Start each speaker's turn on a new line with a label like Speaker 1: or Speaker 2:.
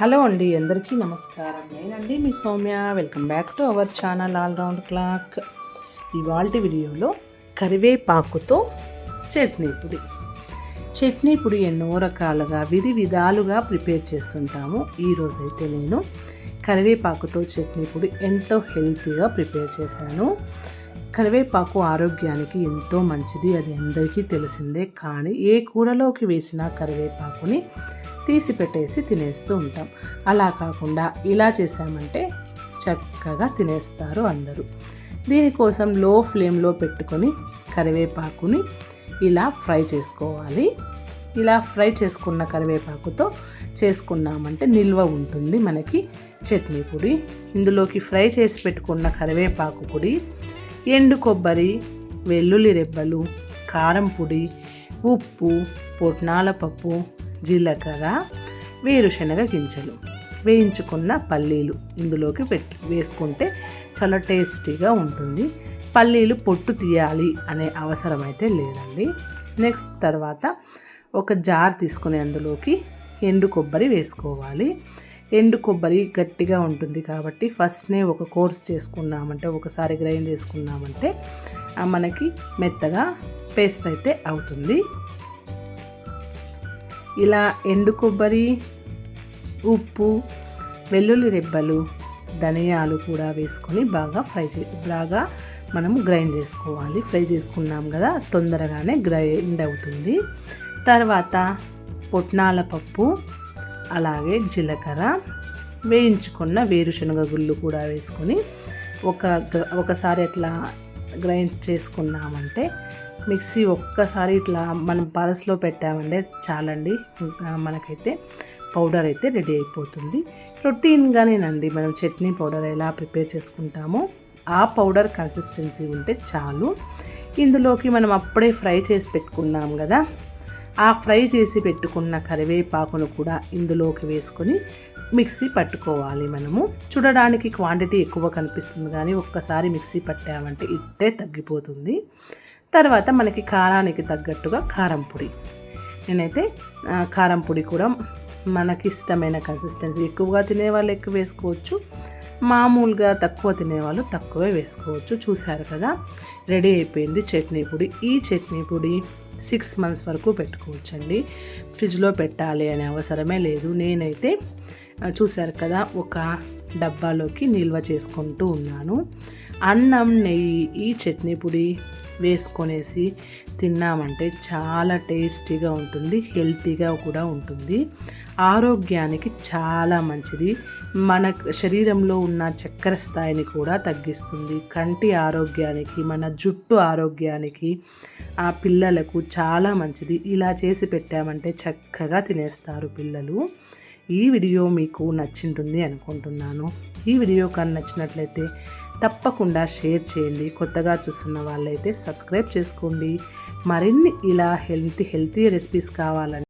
Speaker 1: Hello అండి అందరికీ నమస్కారం. నేనండి మీ Soumya. Welcome back to our channel all round clock ఇవాళ వీడియోలో కరివేపాకుతో చట్నీ పొడి. చట్నీ పొడి ఎన్నో రకాలుగా విధి విధాలుగా ప్రిపేర్ చేస్తుంటాము. ఈరోజైతే నేను కరివేపాకుతో చట్నీ పొడి ఎంతో హెల్తీగా ప్రిపేర్ చేశాను. కరివేపాకు ఆరోగ్యానికి ఎంతో మంచిది అది అందరికీ తెలిసిందే. కానీ ఏ కూరలోకి వేసిన కరివేపాకుని తీసి పెట్టేసి తినేస్తూ ఉంటాం. అలా కాకుండా ఇలా చేసామంటే చక్కగా తినేస్తారు అందరూ. దీనికోసం లో ఫ్లేమ్లో పెట్టుకొని కరివేపాకుని ఇలా ఫ్రై చేసుకోవాలి. ఇలా ఫ్రై చేసుకున్న కరివేపాకుతో చేసుకున్నామంటే నిల్వ ఉంటుంది మనకి చట్నీ పొడి. ఇందులోకి ఫ్రై చేసి పెట్టుకున్న కరివేపాకు పొడి ఎండు కొబ్బరి వెల్లుల్లి రెబ్బలు కారం పొడి ఉప్పు పొట్నాల పప్పు జీలకర్ర వేరుశనగ గింజలు. వేయించుకున్న పల్లీలు ఇందులోకి పెట్టి వేసుకుంటే చాలా టేస్టీగా ఉంటుంది. పల్లీలు పొట్టు తీయాలి అనే అవసరం అయితే లేదండి. నెక్స్ట్ తర్వాత ఒక జార్ తీసుకుని అందులోకి ఎండు కొబ్బరి వేసుకోవాలి. ఎండు కొబ్బరి గట్టిగా ఉంటుంది కాబట్టి ఫస్ట్నే ఒక కోర్స్ చేసుకున్నామంటే ఒకసారి గ్రైండ్ చేసుకున్నామంటే మనకి మెత్తగా పేస్ట్ అయితే అవుతుంది. ఇలా ఎండు కొబ్బరి ఉప్పు వెల్లుల్లి రెబ్బలు ధనియాలు కూడా వేసుకొని బాగా ఫ్రై చే బాగా మనం గ్రైండ్ చేసుకోవాలి. ఫ్రై చేసుకున్నాం కదా తొందరగానే గ్రైండ్ అవుతుంది. తర్వాత పొట్నాల పప్పు అలాగే జీలకర్ర వేయించుకున్న వేరుశనగ గుళ్ళు కూడా వేసుకొని ఒక ఒకసారి అట్లా గ్రైండ్ చేసుకున్నామంటే మిక్సీ ఒక్కసారి ఇట్లా మనం పరస్లో పెట్టామంటే చాలండి. మనకైతే పౌడర్ అయితే రెడీ అయిపోతుంది. రొటీన్గానేనండి మనం చట్నీ పౌడర్ ఎలా ప్రిపేర్ చేసుకుంటామో ఆ పౌడర్ కన్సిస్టెన్సీ ఉంటే చాలు. ఇందులోకి మనం అప్పుడే ఫ్రై చేసి పెట్టుకున్నాం కదా. ఆ ఫ్రై చేసి పెట్టుకున్న కరివేపాకును కూడా ఇందులోకి వేసుకొని మిక్సీ పట్టుకోవాలి మనము. చూడడానికి క్వాంటిటీ ఎక్కువ కనిపిస్తుంది కానీ ఒక్కసారి మిక్సీ పట్టామంటే ఇట్టే తగ్గిపోతుంది. తర్వాత మనకి కారానికి తగ్గట్టుగా కారం పొడి. నేనైతే కారం పొడి కూడా మనకి ఇష్టమైన కన్సిస్టెన్సీ ఎక్కువగా తినేవాళ్ళు ఎక్కువ వేసుకోవచ్చు. మామూలుగా తక్కువ తినేవాళ్ళు తక్కువే వేసుకోవచ్చు. చూశారు కదా? రెడీ అయిపోయింది చట్నీ పొడి. ఈ చట్నీ పొడి సిక్స్ మంత్స్ వరకు పెట్టుకోవచ్చండి. ఫ్రిడ్జ్లో పెట్టాలి అనే అవసరమే లేదు. నేనైతే చూశారు కదా? ఒక డబ్బాలోకి నిల్వ చేసుకుంటూ ఉన్నాను. అన్నం నెయ్యి ఈ చట్నీ పొడి వేసుకొనేసి తిన్నామంటే చాలా టేస్టీగా ఉంటుంది హెల్తీగా కూడా ఉంటుంది. ఆరోగ్యానికి చాలా మంచిది. మన శరీరంలో ఉన్న చక్కెర స్థాయిని కూడా తగ్గిస్తుంది. కంటి ఆరోగ్యానికి మన జుట్టు ఆరోగ్యానికి ఆ పిల్లలకు చాలా మంచిది. ఇలా చేసి పెట్టామంటే చక్కగా తినేస్తారు పిల్లలు. ఈ వీడియో మీకు నచ్చింటుంది అనుకుంటున్నాను. ఈ వీడియో కానీ నచ్చినట్లయితే తప్పకుండా షేర్ చేయండి. కొత్తగా చూస్తున్న వాళ్ళైతే సబ్స్క్రైబ్ చేసుకోండి. మరిన్ని ఇలా హెల్తీ హెల్తీ రెసిపీస్ కావాలంటే